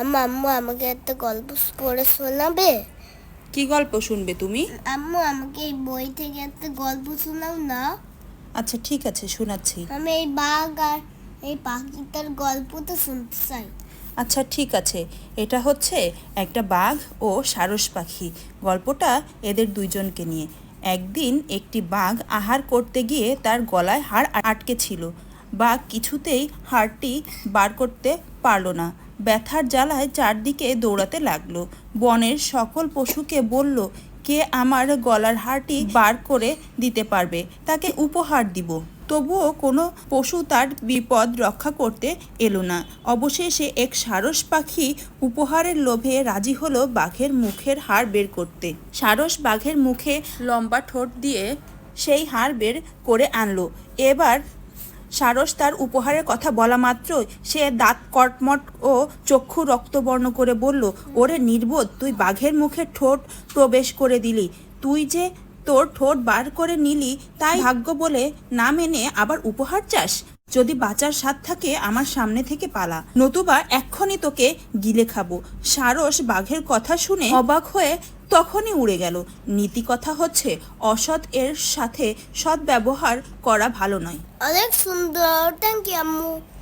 আম্মু আম্মু আমাকে একটা গল্প পড়ে শোনাবে? কি গল্প শুনবে তুমি? আম্মু আমাকে এই বই থেকে একটা গল্প শোনাও না? আচ্ছা ঠিক আছে শোনাচ্ছি। আমি এই বাঘ আর এই পাখিটার গল্পটা শুনতে চাই। আচ্ছা ঠিক আছে। এটা হচ্ছে একটা বাঘ ও সারস পাখি। গল্পটা এদের দুইজনকে নিয়ে। একদিন একটি বাঘ আহার করতে গিয়ে তার গলায় হাড় আটকে ছিল বাঘ কিছুতেই হাড়টি বার করতে পারল না। ব্যথার জ্বালায় চারদিকে দৌড়াতে লাগল। বনের সকল পশুকে বলল, কে আমার গলার হাড়টি বার করে দিতে পারবে? তাকে উপহার দিব। তবুও কোনো পশু তার বিপদ রক্ষা করতে এলো না। অবশেষে এক সারস পাখি উপহারের লোভে রাজি হলো বাঘের মুখের হাড় বের করতে। সারস বাঘের মুখে লম্বা ঠোঁট দিয়ে সেই হাড় বের করে আনলো। এবার সারস তার উপহারের কথা বলা মাত্রই সে দাঁত কটমট ও চক্ষু রক্তবর্ণ করে বলল, ওরে নির্বোধ, তুই বাঘের মুখে ঠোঁট প্রবেশ করে দিলি। তুই যে তোর ঠোঁট বার করে নিলি, তাই ভাগ্য বলে না মেনে আবার উপহার চাস? যদি বাঁচার স্বাদ থাকে আমার সামনে থেকে পালা। নতুবা এক্ষুনি তোকে গিলে খাব। সারস বাঘের কথা শুনে অবাক হয়ে তখনই উড়ে গেল। নীতি কথা হচ্ছে, অসৎ এর সাথে সৎ ব্যবহার করা ভালো নয়। অনেক সুন্দর। থ্যাংক ইউ আম্মু।